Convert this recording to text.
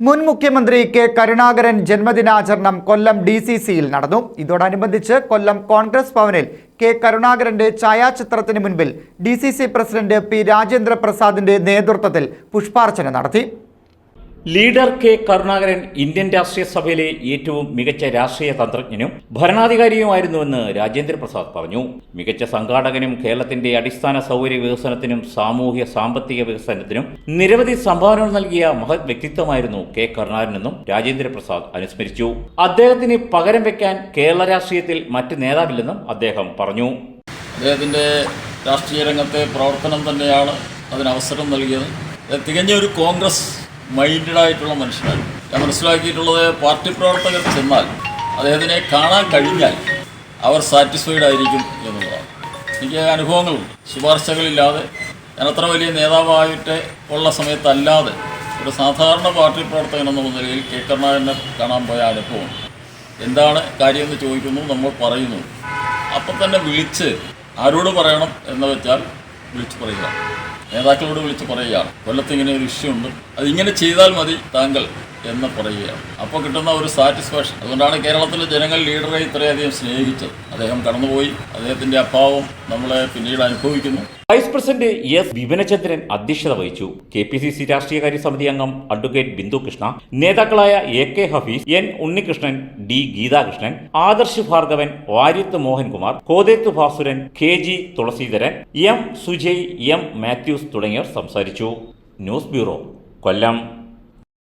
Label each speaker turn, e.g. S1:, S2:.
S1: മുൻ മുഖ്യമന്ത്രി കെ കരുണാകരൻ ജന്മദിനാചരണം കൊല്ലം ഡി സി സിയിൽ നടന്നു. ഇതോടനുബന്ധിച്ച് കൊല്ലം കോൺഗ്രസ് ഭവനിൽ കെ കരുണാകരന്റെ ഛായാചിത്രത്തിന് മുൻപിൽ D C C president P Rajendra പ്രസാദിന്റെ നേതൃത്വത്തിൽ പുഷ്പാർച്ചന നടത്തി.
S2: ലീഡർ കെ കരുണാകരൻ ഇന്ത്യൻ രാഷ്ട്രീയ സഭയിലെ ഏറ്റവും മികച്ച രാഷ്ട്രീയ തന്ത്രജ്ഞനും ഭരണാധികാരിയുമായിരുന്നുവെന്ന് രാജേന്ദ്ര പ്രസാദ് പറഞ്ഞു. മികച്ച സംഘാടകനും കേരളത്തിന്റെ അടിസ്ഥാന സൗകര്യ വികസനത്തിനും സാമൂഹ്യ സാമ്പത്തിക വികസനത്തിനും നിരവധി സംഭാവനകൾ നൽകിയ മഹത് വ്യക്തിത്വമായിരുന്നു കെ കരുണാകരനെന്നും രാജേന്ദ്ര പ്രസാദ് അനുസ്മരിച്ചു. അദ്ദേഹത്തിന് പകരം വെക്കാൻ കേരള രാഷ്ട്രീയത്തിൽ മറ്റ് നേതാവില്ലെന്നും അദ്ദേഹം പറഞ്ഞു.
S3: അദ്ദേഹത്തിന്റെ രാഷ്ട്രീയ രംഗത്തെ പ്രവർത്തനം തന്നെയാണ് അതിനവസരം നൽകിയത്. തികഞ്ഞ ഒരു കോൺഗ്രസ് മൈൻഡഡ് ആയിട്ടുള്ള മനുഷ്യനാണ്. ഞാൻ മനസ്സിലാക്കിയിട്ടുള്ളത് പാർട്ടി പ്രവർത്തകർ ചെന്നാൽ അദ്ദേഹത്തിനെ കാണാൻ കഴിഞ്ഞാൽ അവർ സാറ്റിസ്ഫൈഡ് ആയിരിക്കും എന്നുള്ളതാണ്. എനിക്ക് അനുഭവങ്ങളുണ്ട്. ശുപാർശകളില്ലാതെ ഞാൻ അത്ര വലിയ നേതാവായിട്ട് ഉള്ള സമയത്തല്ലാതെ ഒരു സാധാരണ പാർട്ടി പ്രവർത്തകൻ എന്ന നിലയിൽ കെ കരുണാകരനെ കാണാൻ പോയ അനുഭവമുണ്ട്. എന്താണ് കാര്യമെന്ന് ചോദിക്കുന്നു നമ്മൾ പറയുന്നു. അപ്പം തന്നെ വിളിച്ച് ആരോട് പറയണം എന്ന് വെച്ചാൽ വിളിച്ച് പറയുക. നേതാക്കളോട് വിളിച്ച് പറയുകയാണ് കൊല്ലത്ത് ഇങ്ങനെ ഒരു ഇഷ്യൂ ഉണ്ട്. അത് ഇങ്ങനെ ചെയ്താൽ മതി താങ്കൾ. എന്ന് പറയുകയാണ്. അപ്പോൾ കിട്ടുന്ന ഒരു സാറ്റിസ്ഫാക്ഷൻ അതുകൊണ്ടാണ് കേരളത്തിലെ ജനങ്ങൾ ലീഡറെ ഇത്രയധികം സ്നേഹിച്ചത്. അദ്ദേഹം കടന്നുപോയി. അദ്ദേഹത്തിന്റെ അഭാവം നമ്മളെ പിന്നീട് അനുഭവിക്കുന്നു.
S2: വൈസ് പ്രസിഡന്റ് എസ് വിപിനചന്ദ്രൻ അധ്യക്ഷത വഹിച്ചു. കെ പി സി സി രാഷ്ട്രീയകാര്യ സമിതി അംഗം അഡ്വക്കേറ്റ് ബിന്ദു കൃഷ്ണ നേതാക്കളായ A K Hafeez N Unnikrishnan D Geethakrishnan Adarsh Bhargavan Varyath Mohankumar Kotheth Bhasuran K G Thulasidharan M Sujay M Mathews തുടങ്ങിയവർ സംസാരിച്ചു. News bureau Kollam.